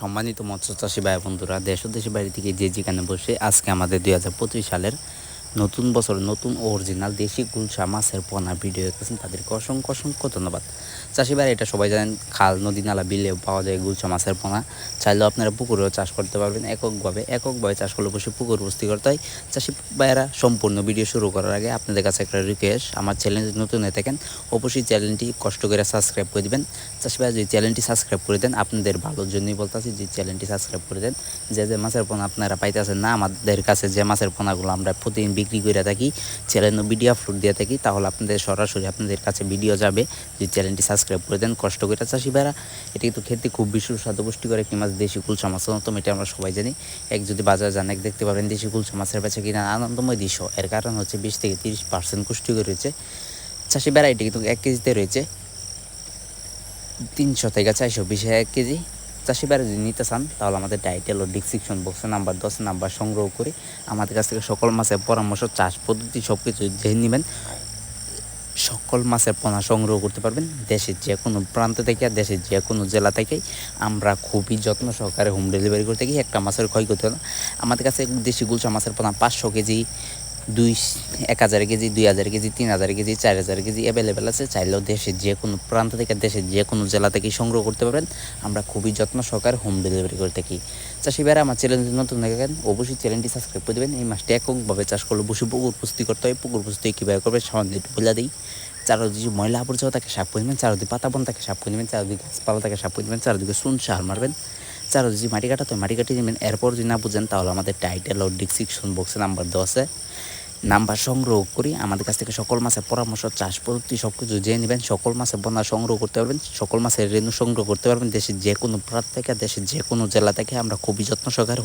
সম্মানিত মৎস্য চাষী ভাই বন্ধুরা, দেশ দেশের বাড়ি থেকে যে যেখানে বসে আজকে আমাদের দুই হাজার পঁচিশ সালের নতুন বছর নতুন অরিজিনাল দেশি গুলশা মাছের পোনা ভিডিও দেখেছেন তাদেরকে অসংখ্য অসংখ্য ধন্যবাদ। চাষি ভাই এটা সবাই জানেন, খাল, নদী, নালা বিলেও পাওয়া যায় গুলশা মাছের পোনা। চাইলেও আপনারা পুকুরেও চাষ করতে পারবেন এককভাবে। এককভাবে চাষ করলে বসে পুকুর বস্তি করতে হয়। চাষি ভাইয়েরা সম্পূর্ণ ভিডিও শুরু করার আগে আপনাদের কাছে একটা রিকোয়েস্ট আমার চ্যানেল নতুন হয়ে থাকেন, অবশ্যই চ্যানেলটি কষ্ট করে সাবস্ক্রাইব করে দিবেন। চাষি ভাই, যদি চ্যানেলটি সাবস্ক্রাইব করে দেন, আপনাদের ভালোর জন্যই বলতেছি যে চ্যানেলটি সাবস্ক্রাইব করে দেন। যে যে মাছের পোনা আপনারা পাইতেছেন না, আমাদের কাছে যে মাছের পোনাগুলো আমরা প্রতিদিন বিক্রি করে থাকি চ্যানেল ভিডিও আপলোড দিয়ে থাকি, তাহলে আপনাদের সরাসরি আপনাদের কাছে ভিডিও যাবে যে চ্যানেলটি সাবস্ক্রাইব করে দেন, কষ্ট করে চাষি ভাইরা। এটি কিন্তু খেতে খুব বিশুর স্বাদ পুষ্টিকর একটি মাছ, দেশি কুলসা মাছ। অন্যতম এটা আমরা সবাই জানি। এক যদি বাজার যান, এক দেখতে পাবেন দেশি কুলসা মাছের বেচা কিনা আনন্দময় দৃশ্য। এর কারণ হচ্ছে বিশ থেকে তিরিশ পার্সেন্ট পুষ্টিকর রয়েছে। চাষি ভাইরা এটি কিন্তু এক কেজিতে রয়েছে তিনশো থেকে চারশো বিশ এক কেজি। চাষি বাইরে যদি নিতে চান, তাহলে আমাদের টাইটেল ও ডিসক্রিপশন বক্সে নাম্বার দশ নাম্বার সংগ্রহ করে আমাদের কাছ থেকে সকল মাছের পরামর্শ, চাষ পদ্ধতি সব কিছু জেনে নেবেন। সকল মাছের পোনা সংগ্রহ করতে পারবেন দেশের যে কোনো প্রান্ত থেকে আর দেশের যে কোনো জেলা থেকেই আমরা খুবই যত্ন সহকারে হোম ডেলিভারি করতে গিয়ে একটা মাছের ক্ষয় করতে হয় আমাদের কাছে দেশি গুলশা মাছের পোনা পাঁচশো কেজি দুই এক হাজার কেজি, দুই হাজার কেজি, তিন হাজার কেজি, চার হাজার কেজি অ্যাভেলেবেল আছে। চাইলেও দেশের যে কোনো প্রান্ত থেকে, দেশের যে কোনো জেলা থেকেই সংগ্রহ করতে পারবেন। আমরা খুবই যত্ন সহকারে হোম ডেলিভারি করে থাকি। চাষি ভাইরা, আমার চ্যানেল যদি নতুন দেখেন অবশ্যই চ্যানেলটি সাবস্ক্রাইব করে দেবেন। এই মাসটি এককভাবে চাষ করলে বসে পুকুর পুস্তি করতে হয়। পুকুর পুস্তি কীভাবে করবে, সামান্য একটু বলে দিই। চারোদিকে ময়লা আবর্জনা, তাকে সাফ করে নেবেন পাতা বন তাকে সাফ করে নেবেন চারোদিকে গাছপালা, তাকে সাফ করে নেবেন চারোদিকে সুন সার মারবেন। চারোদিকে মাটি কাটাতে মাটি কাটিয়ে নেবেন এরপর যদি না বুঝেন, তাহলে আমাদের টাইটেল ও ডিসক্রিপশন বক্সে নাম্বার দেওয়া আছে। নাম্বার সংগ্রহ করি। আমাদের কাছ থেকে সকল মাছের পরামর্শ চাষ পদ্ধতি সব কিছু জেনে নেবেন। সকল মাছের বন্যা সংগ্রহ করতে পারবেন, সকল মাছের রেণু সংগ্রহ করতে পারবেন। দেশের যে কোনো প্রান্ত থেকে, দেশের যে কোনো জেলা থেকে আমরা খুবই যত্ন সহকারে